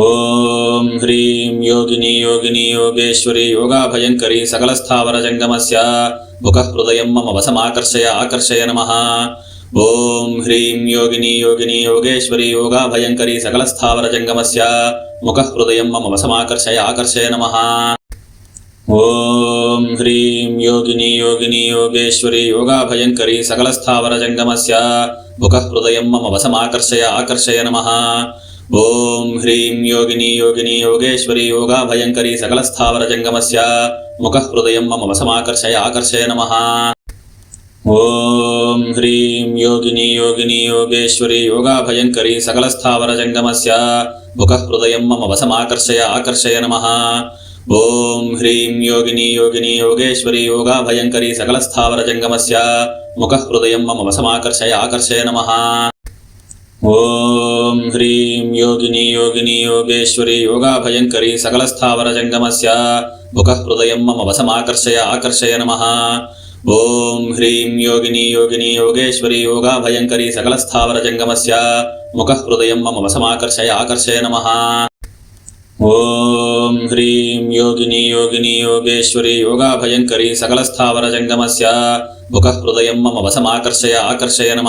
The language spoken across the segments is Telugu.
ఓం హ్రీం యోగిని యోగిని యోగేశ్వరి యోగాభయంకరి సకలస్థావరజంగమస్య ముఖ హృదయం మమ వశమాకర్షయ ఆకర్షయ నమ. ఓం హ్రీం యోగిని యోగిని యోగేశ్వరి యోగాభయంకరి సకలస్థావరజంగమస్య ముఖ హృదయం మమ వశమాకర్షయ ఆకర్షయ నమ. ఓం హ్రీం యోగిని యోగిని యోగేశ్వరి యోగాభయంకరి సకలస్థావరజంగమస్య ముఖ హృదయం మమ వశమాకర్షయ ఆకర్షయ నమ. ఓం హ్రీం యోగిని యోగిని యోగేశ్వరి యోగా భయంకరి సకలస్థావర జంగమస్య ముఖ హృదయం మమ వశమాకర్షయ ఆకర్షయ నమ. ఓం హ్రీం యోగిని యోగిని యోగేశ్వరి యోగా భయంకరి సకలస్థావర జంగమస్య ముఖ హృదయం మమ వశమాకర్షయ ఆకర్షయ నమ. ఓం హ్రీం యోగిని యోగిని యోగేశ్వరి యోగా భయంకరి సకలస్థావర జంగమస్య ముఖ హృదయం మమ వశమాకర్షయ ఆకర్షయ నమ. ఓం హ్రీం యోగిని యోగిని యోగేశ్వరి యోగాభయంకరి సకలస్థావరజంగమస్య ముఖ హృదయం మమ వసమాకర్షయ ఆకర్షయ నమ. ఓం హ్రీం యోగిని యోగిని యోగేశ్వరి యోగాభయంకరి సకలస్థావరజంగమస్య ముఖ హృదయం మమ వసమాకర్షయ ఆకర్షయ నమ. ఓం హ్రీం యోగిని యోగిని యోగేశ్వరి యోగాభయంకరి సకలస్థావరజంగమస్య ముఖ హృదయం మమ వసమాకర్షయ ఆకర్షయ నమ.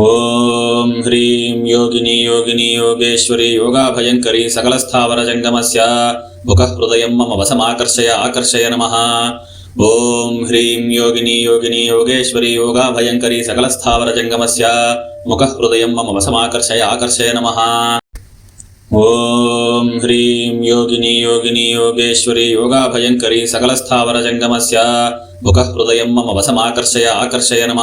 ఓం హ్రీం యోగిని యోగిని యోగేశ్వరి యోగాభయంకరి సకలస్థావరజంగమస్య ముఖ హృదయం మమ వశమాకర్షయ ఆకర్షయ నమ. ఓం హ్రీం యోగిని యోగిని యోగేశ్వరి యోగాభయంకరి సకలస్థావరజంగమస్య ముఖ హృదయం మమ వశమాకర్షయ ఆకర్షయ నమ. ఓం హ్రీం యోగిని యోగిని యోగేశ్వరి యోగాభయంకరి సకలస్థావరజంగమస్య ముఖ హృదయం మమ వశమాకర్షయ ఆకర్షయ నమ.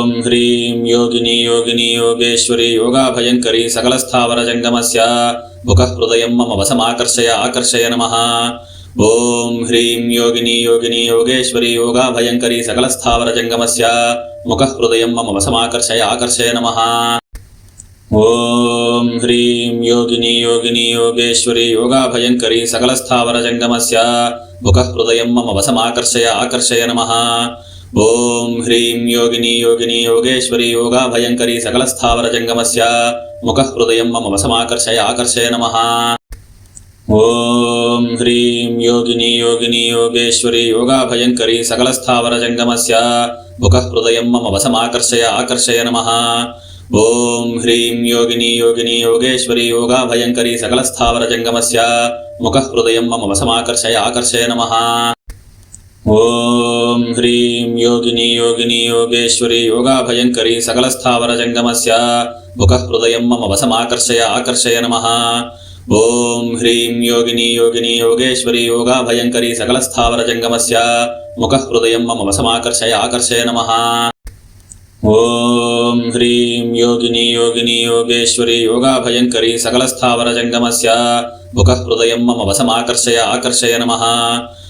ఓం హ్రీం యోగిని యోగిని యోగేశ్వరి యోగాభయంకరి సకలస్థావర జంగమస్య బుక హృదయం మమ వశమాకర్షయ ఆకర్షయ నమ. ఓం హ్రీం యోగిని యోగిని యోగేశ్వరి యోగాభయంకరి సకలస్థావర జంగమస్య ముఖ హృదయం మమ వశమాకర్షయ ఆకర్షయ నమ. ఓం హ్రీం యోగిని యోగిని యోగేశ్వరి యోగాభయంకరి సకలస్థావర జంగమస్య ముఖ హృదయం మమ వశమాకర్షయ ఆకర్షయ నమ. ఓం హ్రీం యోగిని యోగిని యోగేశ్వరి యోగా భయంకరి సకలస్థావర జంగమస్య ముఖ హృదయం మమ వశమాకర్షయ ఆకర్షయ నమ. ఓం హ్రీం యోగిని యోగిని యోగేశ్వరి యోగా భయంకరి సకలస్థావర జంగమస్య ముఖ హృదయం మమ వశమాకర్షయ ఆకర్షయ నమ. ఓం హ్రీం యోగిని యోగిని యోగేశ్వరి యోగా భయంకరి సకలస్థావర జంగమస్య ముఖ హృదయం మమ వశమాకర్షయ ఆకర్షయ నమ. ఓం హ్రీం యోగిని యోగిని యోగేశ్వరి యోగాభయంకరి సకలస్థావరజంగమస్య ముఖ హృదయం మమ వసమాకర్షయ ఆకర్షయ నమ. ఓం హ్రీం యోగిని యోగిని యోగేశ్వరి యోగాభయంకరి సకలస్థావరజంగమస్య ముఖ హృదయం మమ వసమాకర్షయ ఆకర్షయ నమ. ఓం హ్రీం యోగిని యోగిని యోగేశ్వరి యోగాభయంకరి సకలస్థావరజంగమస్య ముఖ హృదయం మమ వసమాకర్షయ ఆకర్షయ నమ.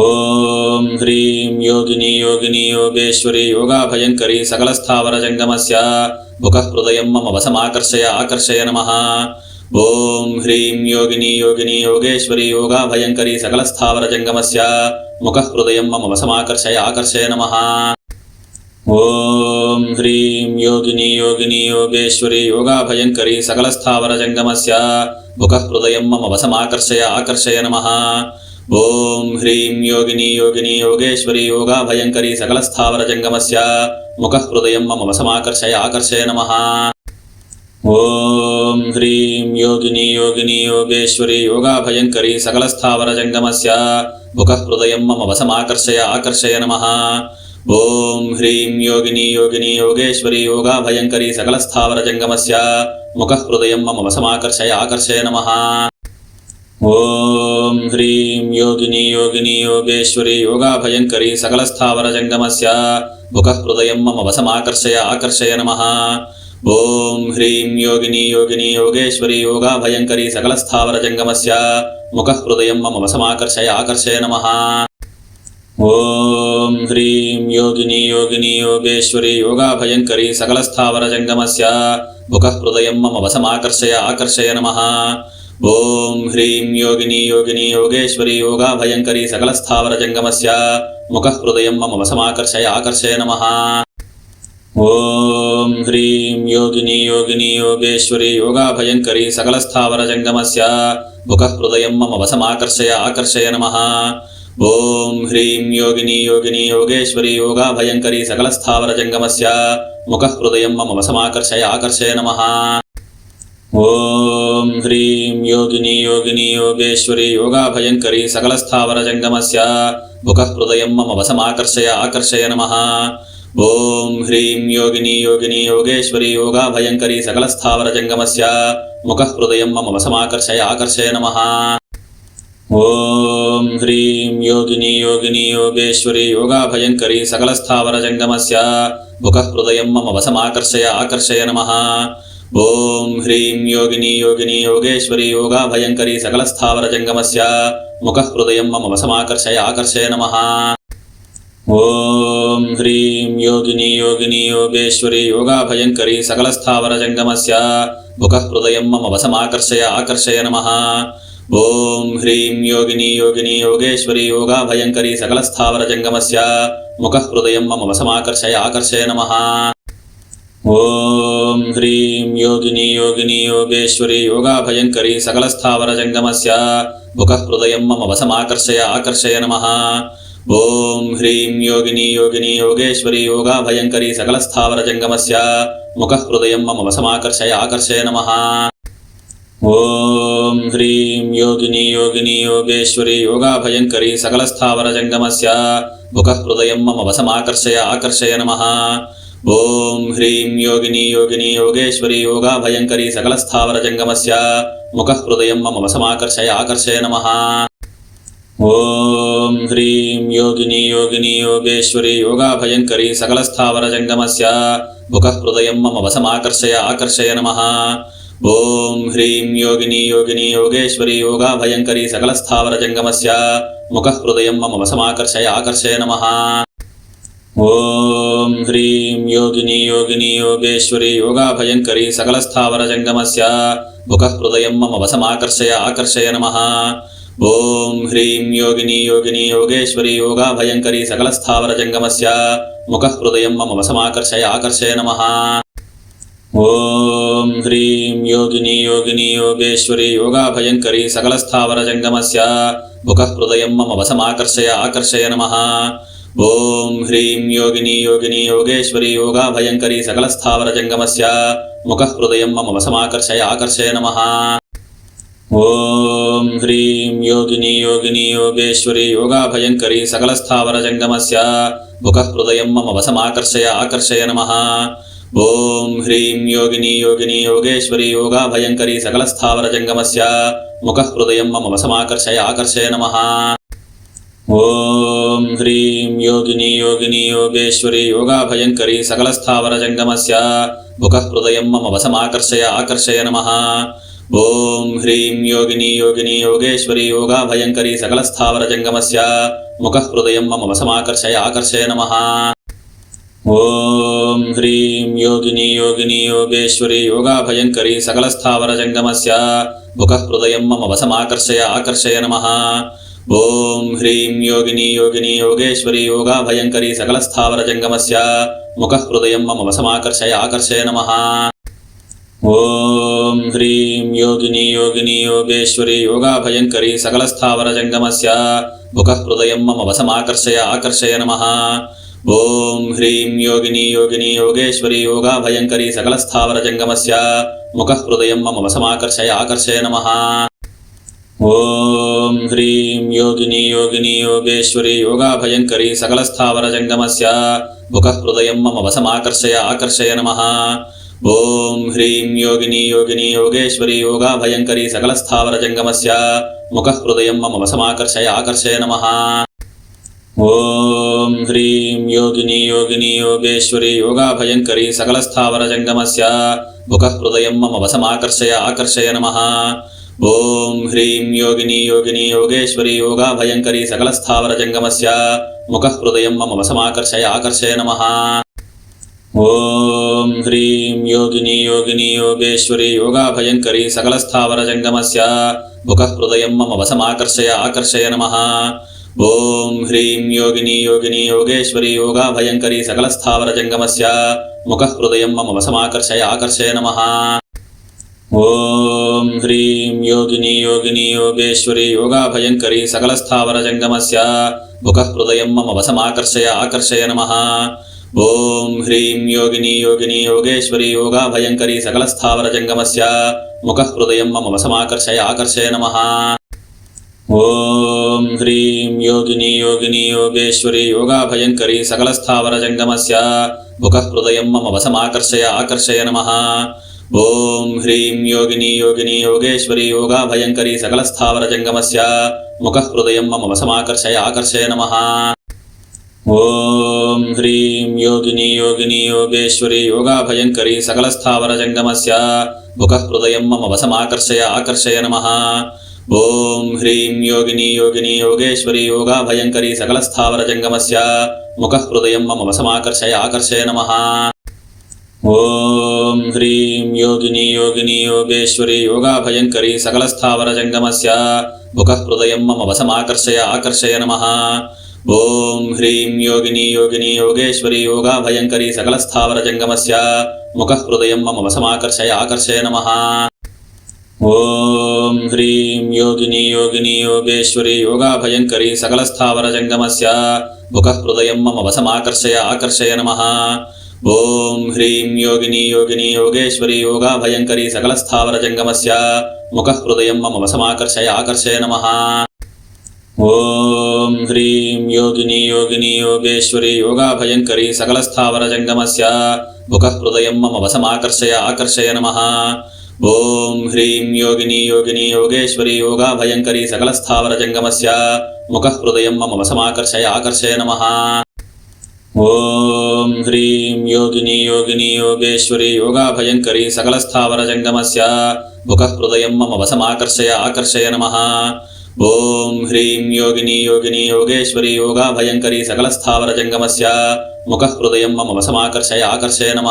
ఓం హ్రీం యోగిని యోగిని యోగేశ్వరి యోగాభయంకరి సకలస్థావర జంగమస్య ముఖ హృదయం మమ వశమాకర్షయ ఆకర్షయ నమ. ఓం హ్రీం యోగిని యోగిని యోగేశ్వరి యోగాభయంకరి సకలస్థావర జంగమస్య ముఖ హృదయం మమ వశమాకర్షయ ఆకర్షయ నమ. ఓం హ్రీం యోగిని యోగిని యోగేశ్వరి యోగాభయంకరి సకలస్థావర జంగమస్య ముఖ హృదయం మమ వశమాకర్షయ ఆకర్షయ నమ. ఓం హ్రీం యోగిని యోగిని యోగేశ్వరి యోగా భయంకరి సకలస్థావర జంగమస్య ముఖ హృదయం మమ వశమాకర్షయ ఆకర్షయ నమ. ఓం హ్రీం యోగిని యోగిని యోగేశ్వరి యోగా భయంకరి సకలస్థావర జంగమస్య ముఖ హృదయం మమ వశమాకర్షయ ఆకర్షయ నమ. ఓం హ్రీం యోగిని యోగిని యోగేశ్వరి యోగా భయంకరి సకలస్థావర జంగమస్య ముఖ హృదయం మమ వశమాకర్షయ ఆకర్షయ నమ. ఓం హ్రీం యోగిని యోగిని యోగేశ్వరి యోగాభయంకరి సకలస్థావరజంగమస్య ముఖ హృదయం మమ వసమాకర్షయ ఆకర్షయ నమ. ఓం హ్రీం యోగిని యోగిని యోగేశ్వరి యోగాభయంకరి సకలస్థావరజంగమస్య ముఖ హృదయం మమ వసమాకర్షయ ఆకర్షయ నమ. ఓం హ్రీం యోగిని యోగిని యోగేశ్వరి యోగాభయంకరి సకలస్థావరజంగమస్య ముఖ హృదయం మమ వసమాకర్షయ ఆకర్షయ నమ. ఓం హ్రీం యోగిని యోగిని యోగేశ్వరి యోగా భయంకరి సకలస్థావర జంగమస్య ముఖ హృదయం మమ వశమాకర్షయ ఆకర్షయ నమ. ఓం హ్రీం యోగిని యోగిని యోగేశ్వరి యోగా భయంకరి సకలస్థావర జంగమస్య ముఖ హృదయం మమ వశమాకర్షయ ఆకర్షయ నమ. ఓం హ్రీం యోగిని యోగిని యోగేశ్వరి యోగా భయంకరి సకలస్థావర జంగమస్య ముఖ హృదయం మమ వశమాకర్షయ ఆకర్షయ నమ. ఓం హ్రీం యోగిని యోగిని యోగేశ్వరి యోగాభయంకరి సకలస్థావర జంగమస్య ముఖ హృదయం మమ వశమాకర్షయ ఆకర్షయ నమ. ఓం హ్రీం యోగిని యోగిని యోగేశ్వరి యోగాభయంకరి సకలస్థావర జంగమస్య ముఖ హృదయం మమ వశమాకర్షయ ఆకర్షయ నమ. ఓం హ్రీం యోగిని యోగిని యోగేశ్వరి యోగాభయంకరి సకలస్థావర జంగమస్య ముఖ హృదయం మమ వశమాకర్షయ ఆకర్షయ నమ. ఓం హ్రీం యోగిని యోగిని యోగేశ్వరి యోగా భయంకరి సకలస్థావర జంగమస్య ముఖ హృదయం మమ వసమాకర్షయ ఆకర్షయ నమ. ఓం హ్రీం యోగిని యోగిని యోగేశ్వరి యోగా భయంకరి సకలస్థావర జంగమస్య ముఖ హృదయం మమ వసమాకర్షయ ఆకర్షయ నమ. ఓం హ్రీం యోగిని యోగిని యోగేశ్వరి యోగా భయంకరి సకలస్థావర జంగమస్య ముఖ హృదయం మమ వసమాకర్షయ ఆకర్షయ నమ. ఓం హ్రీం యోగిని యోగిని యోగేశ్వరి యోగాభయంకరి సకలస్థావర జంగమస్య ముఖ హృదయం మమ వశమాకర్షయ ఆకర్షయ నమ. ఓం హ్రీం యోగిని యోగిని యోగేశ్వరి యోగాభయంకరి సకలస్థావర జంగమస్య ముఖ హృదయం మమ వశమాకర్షయ ఆకర్షయ నమ. ఓం హ్రీం యోగిని యోగిని యోగేశ్వరి యోగాభయంకరి సకలస్థావర జంగమస్య ముఖ హృదయం మమ వశమాకర్షయ ఆకర్షయ నమ. ఓం హ్రీం యోగిని యోగిని యోగేశ్వరి యోగా భయంకరి సకలస్థావర జంగమస్య ముఖ హృదయం మమ వసమాకర్షయ ఆకర్షయ నమ. ఓం హ్రీం యోగిని యోగిని యోగేశ్వరి యోగా భయంకరి సకలస్థావర జంగమస్య ముఖ హృదయం మమ వసమాకర్షయ ఆకర్షయ నమ. ఓం హ్రీం యోగిని యోగిని యోగేశ్వరి యోగా భయంకరి సకలస్థావర జంగమస్య ముఖ హృదయం మమ వసమాకర్షయ ఆకర్షయ నమ. ఓం హ్రీం యోగిని యోగిని యోగేశ్వరి యోగాభయంకరి సకలస్థావర జంగమస్య ముఖ హృదయం మమ వసమాకర్షయ ఆకర్షయ నమ. ఓం హ్రీం యోగిని యోగిని యోగేశ్వరి యోగాభయంకరి సకలస్థావర జంగమస్య ముఖ హృదయం మమ వసమాకర్షయ ఆకర్షయ నమ. ఓం హ్రీం యోగిని యోగిని యోగేశ్వరి యోగాభయంకరి సకలస్థావర జంగమస్య ముఖ హృదయం మమ వసమాకర్షయ ఆకర్షయ నమ. ఓం హ్రీం యోగిని యోగిని యోగేశ్వరి యోగా భయంకరి సకలస్థావర జంగమస్య ముఖ హృదయం మమ వశమాకర్షయ ఆకర్షయ నమ. ఓం హ్రీం యోగిని యోగిని యోగేశ్వరి యోగా భయంకరి సకలస్థావర జంగమస్య ముఖ హృదయం మమ వశమాకర్షయ ఆకర్షయ నమ. ఓం హ్రీం యోగిని యోగిని యోగేశ్వరి యోగా భయంకరి సకలస్థావర జంగమస్య ముఖ హృదయం మమ వశమాకర్షయ ఆకర్షయ నమ. ఓం హ్రీం యోగిని యోగిని యోగేశ్వరి యోగాభయంకరి సకలస్థావర జంగమస్య ముఖ హృదయం మమ వశమాకర్షయ ఆకర్షయ నమ. ఓం హ్రీం యోగిని యోగిని యోగేశ్వరి యోగాభయంకరి సకలస్థావర జంగమస్య ముఖ హృదయం మమ వశమాకర్షయ ఆకర్షయ నమ. ఓం హ్రీం యోగిని యోగిని యోగేశ్వరి యోగాభయంకరి సకలస్థావర జంగమస్య ముఖ హృదయం మమ వశమాకర్షయ ఆకర్షయ నమ. ఓం హ్రీం యోగిని యోగిని యోగేశ్వరి యోగా భయంకరి సకలస్థావర జంగమస్య ముఖ హృదయం మమ వశమాకర్షయ ఆకర్షయ నమ. ఓం హ్రీం యోగిని యోగిని యోగేశ్వరి యోగా భయంకరి సకలస్థావర జంగమస్య ముఖ హృదయం మమ వశమాకర్షయ ఆకర్షయ నమ. ఓం హ్రీం యోగిని యోగిని యోగేశ్వరి యోగా భయంకరి సకలస్థావర జంగమస్య ముఖ హృదయం మమ వశమాకర్షయ ఆకర్షయ నమ. ఓం హ్రీం యోగిని యోగిని యోగేశ్వరి యోగాభయంకరి సకలస్థావర జంగమస్య ముఖ హృదయం మమ వశమాకర్షయ ఆకర్షయ నమ. ఓం హ్రీం యోగిని యోగిని యోగేశ్వరి యోగాభయంకరి సకలస్థావర జంగమస్య ముఖ హృదయం మమ వశమాకర్షయ ఆకర్షయ నమ. ఓం హ్రీం యోగిని యోగిని యోగేశ్వరి యోగాభయంకరి సకలస్థావర జంగమస్య ముఖ హృదయం మమ వశమాకర్షయ ఆకర్షయ నమ. ఓం హ్రీం యోగిని యోగిని యోగేశ్వరి యోగా భయంకరి సకలస్థావర జంగమస్య ముఖ హృదయం మమ వశమాకర్షయ ఆకర్షయ నమ. ఓం హ్రీం యోగిని యోగిని యోగేశ్వరి యోగా భయంకరి సకలస్థావర జంగమస్య ముఖ హృదయం మమ వశమాకర్షయ ఆకర్షయ నమ. ఓం హ్రీం యోగిని యోగిని యోగేశ్వరి యోగా భయంకరి సకలస్థావర జంగమస్య ముఖ హృదయం మమ వశమాకర్షయ ఆకర్షయ నమ. ఓం హ్రీం యోగిని యోగిని యోగేశ్వరి యోగాభయంకరి సకలస్థావర జంగమస్య ముఖ హృదయం మమ వసమాకర్షయ ఆకర్షయ నమ. ఓం హ్రీం యోగిని యోగిని యోగేశ్వరి యోగాభయంకరి సకలస్థావర జంగమస్య ముఖ హృదయం మమ వసమాకర్షయ ఆకర్షయ నమ. ఓం హ్రీం యోగిని యోగిని యోగేశ్వరి యోగాభయంకరి సకలస్థావర జంగమస్య ముఖ హృదయం మమ వసమాకర్షయ ఆకర్షయ నమ. ఓం హ్రీం యోగిని యోగిని యోగేశ్వరి యోగా భయంకరి సకలస్థావర జంగమస్య ముఖ హృదయం మమ వసమాకర్షయ ఆకర్షయ నమ. ఓం హ్రీం యోగిని యోగిని యోగేశ్వరి యోగా భయంకరి సకలస్థావర జంగమస్య ముఖ హృదయం మమ వసమాకర్షయ ఆకర్షయ నమ. ఓం హ్రీం యోగిని యోగిని యోగేశ్వరి యోగా భయంకరి సకలస్థావర జంగమస్య ముఖ హృదయం మమ వసమాకర్షయ ఆకర్షయ నమ. ఓం హ్రీం యోగిని యోగిని యోగేశ్వరి యోగాభయంకరి సకలస్థావర జంగమస్య ముఖ హృదయం మమ వశమాకర్షయ ఆకర్షయ నమ. ఓం హ్రీం యోగిని యోగిని యోగేశ్వరి యోగాభయంకరి సకలస్థావర జంగమస్య ముఖ హృదయం మమ వశమాకర్షయ ఆకర్షయ నమ. ఓం హ్రీం యోగిని యోగిని యోగేశ్వరి యోగాభయంకరి సకలస్థావర జంగమస్య ముఖ హృదయం మమ వశమాకర్షయ ఆకర్షయ నమ. ఓం హ్రీం యోగిని యోగిని యోగేశ్వరి యోగా భయంకరి సకలస్థావర జంగమస్య ముఖ హృదయం మమ వసమాకర్షయ ఆకర్షయ నమ. ఓం హ్రీం యోగిని యోగిని యోగేశ్వరి యోగా భయంకరి సకలస్థావర జంగమస్య ముఖ హృదయం మమ వసమాకర్షయ ఆకర్షయ నమ. ఓం హ్రీం యోగిని యోగిని యోగేశ్వరి యోగా భయంకరి సకలస్థావర జంగమస్య ముఖ హృదయం మమ వసమాకర్షయ ఆకర్షయ నమ. ఓం హ్రీం యోగిని యోగిని యోగేశ్వరి యోగాభయంకరి సకలస్థావర జంగమస్య ముఖ హృదయం మమ వసమాకర్షయ ఆకర్షయ నమ. ఓం హ్రీం యోగిని యోగిని యోగేశ్వరి యోగాభయంకరి సకలస్థావర జంగమస్య ముఖ హృదయం మమ వసమాకర్షయ ఆకర్షయ నమ.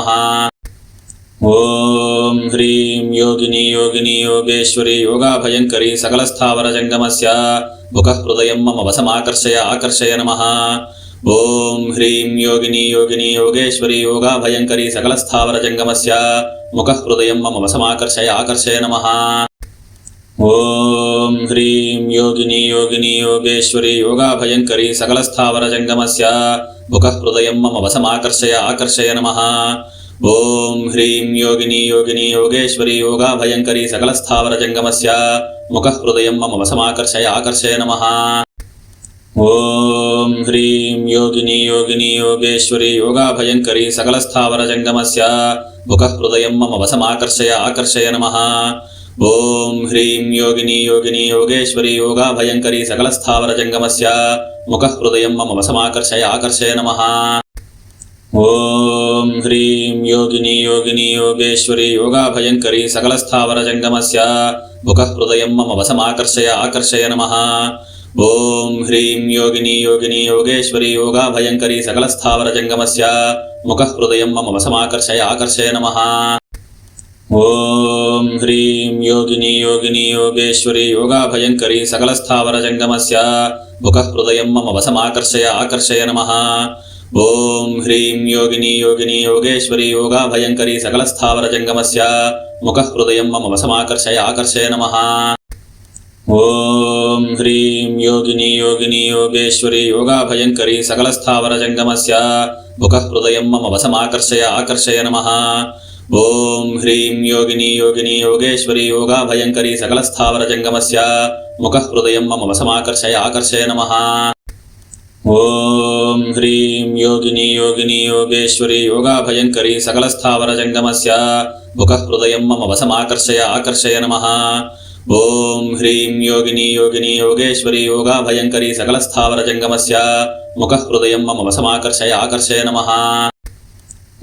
ఓం హ్రీం యోగిని యోగిని యోగేశ్వరి యోగాభయంకరి సకలస్థావర జంగమస్య ముఖ హృదయం మమ వసమాకర్షయ ఆకర్షయ నమ. ఓం హ్రీం యోగిని యోగిని యోగేశ్వరి యోగా భయంకరి సకలస్థావర జంగమస్య ముఖ హృదయం మమ వసమాకర్షయ ఆకర్షయ నమ. ఓం హ్రీం యోగిని యోగిని యోగేశ్వరి యోగా భయంకరి సకలస్థావర జంగమస్య ముఖ హృదయం మమ వసమాకర్షయ ఆకర్షయ నమ. ఓం హ్రీం యోగిని యోగిని యోగేశ్వరి యోగా భయంకరి సకలస్థావర జంగమస్య ముఖ హృదయం మమ వసమాకర్షయ ఆకర్షయ నమ. ఓం హ్రీం యోగిని యోగిని యోగేశ్వరి యోగాభయంకరి సకలస్థావర జంగమస్య ముఖ హృదయం మమ వశమాకర్షయ ఆకర్షయ నమ. ఓం హ్రీం యోగిని యోగిని యోగేశ్వరి యోగాభయంకరి సకలస్థావర జంగమస్య ముఖ హృదయం మమ వశమాకర్షయ ఆకర్షయ నమ. ఓం హ్రీం యోగిని యోగిని యోగేశ్వరి యోగాభయంకరి సకలస్థావర జంగమస్య ముఖ హృదయం మమ వశమాకర్షయ ఆకర్షయ నమ. ఓం హ్రీం యోగిని యోగిని యోగేశ్వరి యోగా భయంకరి సకలస్థావర జంగమస్య ముఖ హృదయం మమ వశమాకర్షయ ఆకర్షయ నమ. ఓం హ్రీం యోగిని యోగిని యోగేశ్వరి యోగా భయంకరి సకలస్థావర జంగమస్య ముఖ హృదయం మమ వశమాకర్షయ ఆకర్షయ నమ. ఓం హ్రీం యోగిని యోగిని యోగేశ్వరి యోగా భయంకరి సకలస్థావర జంగమస్య ముఖ హృదయం మమ వశమాకర్షయ ఆకర్షయ నమ. ఓం హ్రీం యోగిని యోగిని యోగేశ్వరి యోగాభయంకరి సకలస్థావర జంగమస్య ముఖ హృదయం మమ వశమాకర్షయ ఆకర్షయ నమ. ఓం హ్రీం యోగిని యోగిని యోగేశ్వరి యోగాభయంకరి సకలస్థావర జంగమస్య ముఖ హృదయం మమ వశమాకర్షయ ఆకర్షయ నమ. ఓం హ్రీం యోగిని యోగిని యోగేశ్వరి యోగాభయంకరి సకలస్థావర జంగమస్య ముఖ హృదయం మమ వశమాకర్షయ ఆకర్షయ నమ. ఓం హ్రీం యోగిని యోగిని యోగేశ్వరి యోగా భయంకరి సకలస్థావర జంగమస్య ముఖ హృదయం మమ వశమాకర్షయ ఆకర్షయ నమ.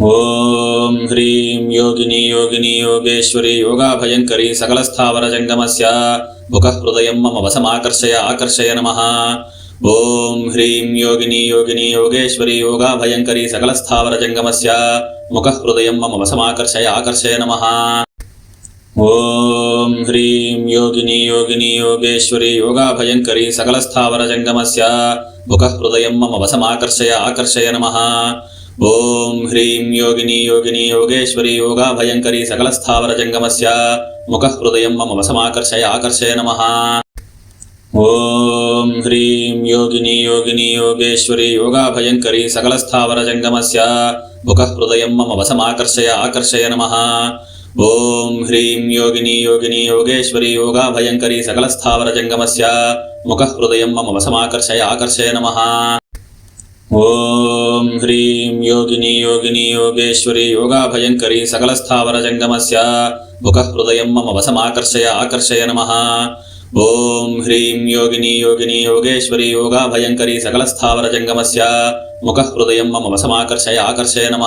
ఓం హ్రీం యోగిని యోగిని యోగేశ్వరి యోగా భయంకరి సకలస్థావర జంగమస్య ముఖ హృదయం మమ వశమాకర్షయ ఆకర్షయ నమ. ఓం హ్రీం యోగిని యోగిని యోగేశ్వరి యోగా భయంకరి సకలస్థావర జంగమస్య ముఖ హృదయం మమ వశమాకర్షయ ఆకర్షయ నమ. ఓం హ్రీం యోగిని యోగిని యోగేశ్వరి యోగాభయంకరి సకలస్థావర జంగమస్య ముఖ హృదయం మమ వశమాకర్షయ ఆకర్షయ నమ. ఓం హ్రీం యోగిని యోగిని యోగేశ్వరి యోగాభయంకరి సకలస్థావర జంగమస్య ముఖ హృదయం మమ వశమాకర్షయ ఆకర్షయ నమ. ఓం హ్రీం యోగిని యోగిని యోగేశ్వరి యోగాభయంకరి సకలస్థావర జంగమస్య ముఖ హృదయం మమ వశమాకర్షయ ఆకర్షయ నమ. ఓం హ్రీం యోగిని యోగిని యోగేశ్వరి యోగా భయంకరి సకలస్థావర జంగమస్య ముఖ హృదయం మమ వశమాకర్షయ ఆకర్షయ నమ. ఓం హ్రీం యోగిని యోగిని యోగేశ్వరి యోగా భయంకరి సకలస్థావర జంగమస్య ముఖ హృదయం మమ వశమాకర్షయ ఆకర్షయ నమ. ఓం హ్రీం యోగిని యోగిని యోగేశ్వరి యోగా భయంకరి సకలస్థావర జంగమస్య ముఖ హృదయం మమ వశమాకర్షయ ఆకర్షయ నమ.